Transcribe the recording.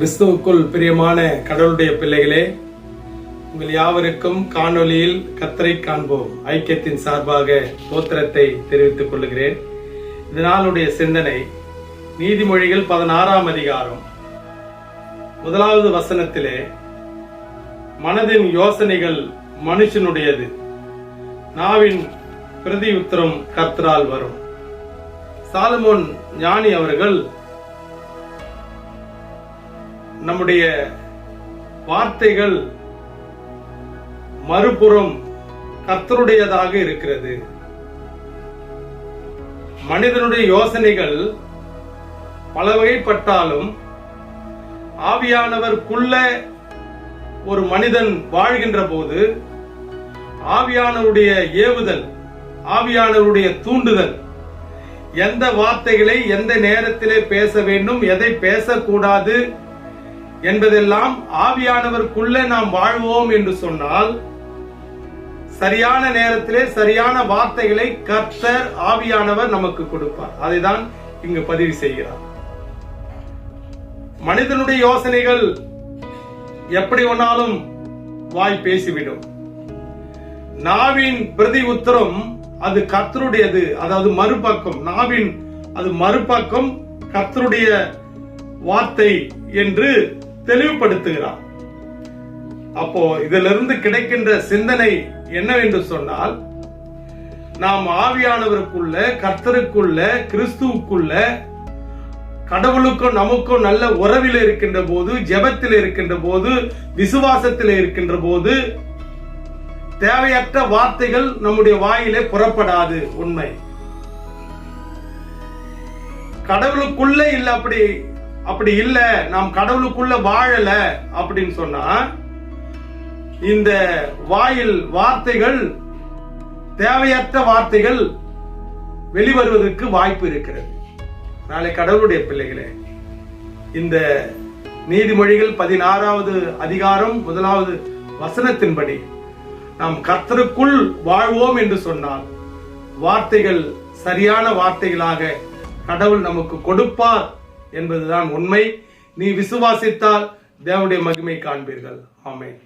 கிறிஸ்துவுக்குள் பிரியமான கடவுளுடைய பிள்ளைகளே உங்கள் யாவருக்கும் காணொலியில் கத்தரை காண்போம். ஐக்கியத்தின் சார்பாக தோத்திரத்தை தெரிவித்துக் கொள்கிறேன் இந்த நாளுடைய சிந்தனை நீதிமொழிகள் பதினாறாம் அதிகாரம். முதலாவது வசனத்திலே மனதின் யோசனைகள் மனுஷனுடையது. நாவின் பிரதி உத்தரம் கத்தரால் வரும். சாலமோன் ஞானி அவர்கள் நம்முடைய வார்த்தைகள் மறுபுறம் கர்த்தருடையதாக இருக்கிறது. மனிதனுடைய யோசனைகள் பல வகைப்பட்டாலும் ஆவியானவருக்குள்ள ஒரு மனிதன் வாழ்கின்ற போது ஆவியானவருடைய ஏவுதல் ஆவியானவருடைய தூண்டுதல் எந்த வார்த்தைகளை எந்த நேரத்திலே பேச வேண்டும் எதை பேசக்கூடாது என்பதெல்லாம் ஆவியானவருக்குள்ள நாம் வாழ்வோம் என்று சொன்னால் சரியான நேரத்திலே சரியான வார்த்தைகளை கர்த்தர் ஆவியானவர் நமக்கு கொடுப்பார். அதைதான் இங்கு பதிவு செய்கிறார். மனிதனுடைய யோசனைகள் எப்படி ஒன்னாலும் வாய் பேசிவிடும். நாவின் பிரதி உத்தரம் அது கர்த்தருடையது அதாவது மறுபக்கம். நாவின் அது மறுபக்கம் கர்த்தருடைய வார்த்தை என்று தெளிவுபடுத்துகிறார். அப்போ இதிலிருந்து கிடைக்கின்ற சிந்தனை என்னவென்று சொன்னால் நாம் ஆவியானவருக்குள்ள கர்த்தருக்குள்ள கிறிஸ்துவுக்குள்ள கடவுளுக்கும் நமக்கும் நல்ல உறவில் இருக்கின்ற போது ஜெபத்தில் இருக்கின்ற போது விசுவாசத்தில் இருக்கின்ற போது தேவையற்ற வார்த்தைகள் நம்முடைய வாயிலே புறப்படாது உண்மை. கடவுளுக்குள்ள இல்ல அப்படி அப்படி இல்ல நாம் கடவுளுக்குள்ள வாழல அப்படின்னு சொன்னா இந்த வாயில் வார்த்தைகள் தேவையற்ற வார்த்தைகள் வெளிவருவதற்கு வாய்ப்பு இருக்கிறது. நாளை கடவுளுடைய பிள்ளைகளே இந்த நீதிமொழிகள் பதினாறாவது அதிகாரம் முதலாவது வசனத்தின்படி நாம் கர்த்தருக்குள் வாழ்வோம் என்று சொன்னால் வார்த்தைகள் சரியான வார்த்தைகளாக கடவுள் நமக்கு கொடுப்பார் என்பதுதான் உண்மை. நீ விசுவாசித்தால் தேவனுடைய மகிமை காண்பீர்கள். ஆமை